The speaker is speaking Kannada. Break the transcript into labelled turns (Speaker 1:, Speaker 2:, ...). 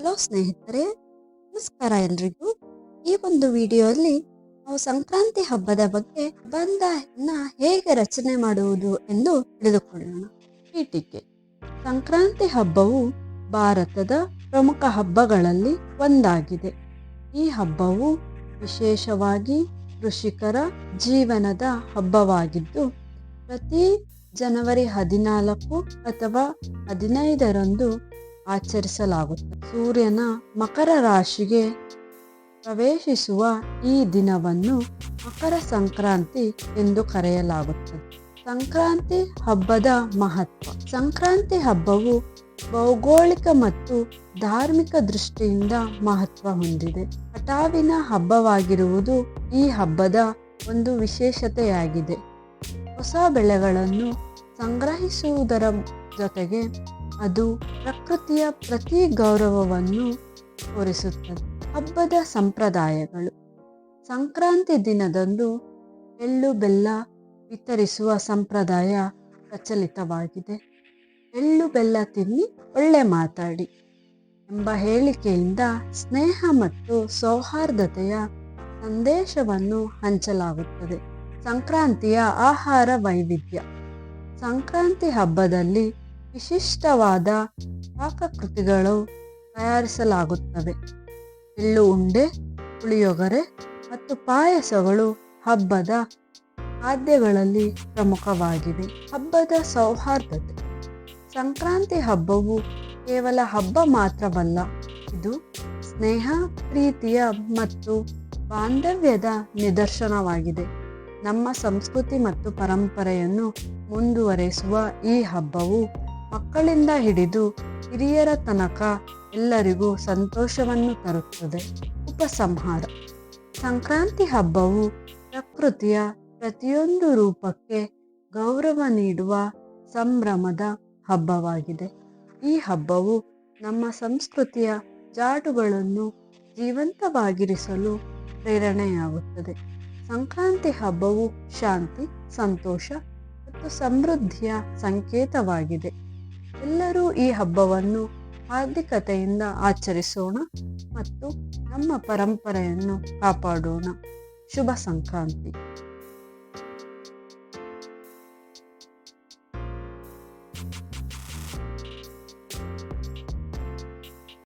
Speaker 1: ಹಲೋ ಸ್ನೇಹಿತರೆ, ನಮಸ್ಕಾರ ಎಲ್ರಿಗೂ. ಈ ಒಂದು ವಿಡಿಯೋಲ್ಲಿ ನಾವು ಸಂಕ್ರಾಂತಿ ಹಬ್ಬದ ಬಗ್ಗೆ ಬಂಧನ ಹೇಗೆ ರಚನೆ ಮಾಡುವುದು ಎಂದು ತಿಳಿದುಕೊಳ್ಳೋಣ. ಪೀಠಿಕೆ ಸಂಕ್ರಾಂತಿ ಹಬ್ಬವು ಭಾರತದ ಪ್ರಮುಖ ಹಬ್ಬಗಳಲ್ಲಿ ಒಂದಾಗಿದೆ. ಈ ಹಬ್ಬವು ವಿಶೇಷವಾಗಿ ಕೃಷಿಕರ ಜೀವನದ ಹಬ್ಬವಾಗಿದ್ದು, ಪ್ರತಿ ಜನವರಿ ಹದಿನಾಲ್ಕು ಅಥವಾ ಹದಿನೈದರಂದು ಆಚರಿಸಲಾಗುತ್ತದೆ. ಸೂರ್ಯನ ಮಕರ ರಾಶಿಗೆ ಪ್ರವೇಶಿಸುವ ಈ ದಿನವನ್ನು ಮಕರ ಸಂಕ್ರಾಂತಿ ಎಂದು ಕರೆಯಲಾಗುತ್ತದೆ. ಸಂಕ್ರಾಂತಿ ಹಬ್ಬದ ಮಹತ್ವ. ಸಂಕ್ರಾಂತಿ ಹಬ್ಬವು ಭೌಗೋಳಿಕ ಮತ್ತು ಧಾರ್ಮಿಕ ದೃಷ್ಟಿಯಿಂದ ಮಹತ್ವ ಹೊಂದಿದೆ. ಕಟಾವಿನ ಹಬ್ಬವಾಗಿರುವುದು ಈ ಹಬ್ಬದ ಒಂದು ವಿಶೇಷತೆಯಾಗಿದೆ. ಹೊಸ ಬೆಳೆಗಳನ್ನು ಸಂಗ್ರಹಿಸುವುದರ ಜೊತೆಗೆ ಅದು ಪ್ರಕೃತಿಯ ಪ್ರತಿ ಗೌರವವನ್ನು ತೋರಿಸುತ್ತದೆ. ಹಬ್ಬದ ಸಂಪ್ರದಾಯಗಳು. ಸಂಕ್ರಾಂತಿ ದಿನದಂದು ಎಳ್ಳು ಬೆಲ್ಲ ವಿತರಿಸುವ ಸಂಪ್ರದಾಯ ಪ್ರಚಲಿತವಾಗಿದೆ. ಎಳ್ಳು ಬೆಲ್ಲ ತಿನ್ನಿ, ಒಳ್ಳೆ ಮಾತಾಡಿ ಎಂಬ ಹೇಳಿಕೆಯಿಂದ ಸ್ನೇಹ ಮತ್ತು ಸೌಹಾರ್ದತೆಯ ಸಂದೇಶವನ್ನು ಹಂಚಲಾಗುತ್ತದೆ. ಸಂಕ್ರಾಂತಿಯ ಆಹಾರ ವೈವಿಧ್ಯ. ಸಂಕ್ರಾಂತಿ ಹಬ್ಬದಲ್ಲಿ ವಿಶಿಷ್ಟವಾದ ಪಾಕಕೃತಿಗಳು ತಯಾರಿಸಲಾಗುತ್ತವೆ ಎಳ್ಳು ಉಂಡೆ, ಪುಳಿಯೊಗರೆ ಮತ್ತು ಪಾಯಸಗಳು ಹಬ್ಬದ ಖಾದ್ಯಗಳಲ್ಲಿ ಪ್ರಮುಖವಾಗಿವೆ. ಹಬ್ಬದ ಸೌಹಾರ್ದತೆ. ಸಂಕ್ರಾಂತಿ ಹಬ್ಬವು ಕೇವಲ ಹಬ್ಬ ಮಾತ್ರವಲ್ಲ, ಇದು ಸ್ನೇಹ, ಪ್ರೀತಿಯ ಮತ್ತು ಬಾಂಧವ್ಯದ ನಿದರ್ಶನವಾಗಿದೆ. ನಮ್ಮ ಸಂಸ್ಕೃತಿ ಮತ್ತು ಪರಂಪರೆಯನ್ನು ಮುಂದುವರೆಸುವ ಈ ಹಬ್ಬವು ಮಕ್ಕಳಿಂದ ಹಿಡಿದು ಹಿರಿಯರ ತನಕ ಎಲ್ಲರಿಗೂ ಸಂತೋಷವನ್ನು ತರುತ್ತದೆ ಉಪಸಂಹಾರ. ಸಂಕ್ರಾಂತಿ ಹಬ್ಬವು ಪ್ರಕೃತಿಯ ಪ್ರತಿಯೊಂದು ರೂಪಕ್ಕೆ ಗೌರವ ನೀಡುವ ಸಂಭ್ರಮದ ಹಬ್ಬವಾಗಿದೆ. ಈ ಹಬ್ಬವು ನಮ್ಮ ಸಂಸ್ಕೃತಿಯ ಜಾಡುಗಳನ್ನು ಜೀವಂತವಾಗಿರಿಸಲು ಪ್ರೇರಣೆಯಾಗುತ್ತದೆ. ಸಂಕ್ರಾಂತಿ ಹಬ್ಬವು ಶಾಂತಿ, ಸಂತೋಷ ಮತ್ತು ಸಮೃದ್ಧಿಯ ಸಂಕೇತವಾಗಿದೆ. ಎಲ್ಲರೂ ಈ ಹಬ್ಬವನ್ನು ಹಾರ್ದಿಕತೆಯಿಂದ ಆಚರಿಸೋಣ ಮತ್ತು ನಮ್ಮ ಪರಂಪರೆಯನ್ನು ಕಾಪಾಡೋಣ. ಶುಭ ಸಂಕ್ರಾಂತಿ.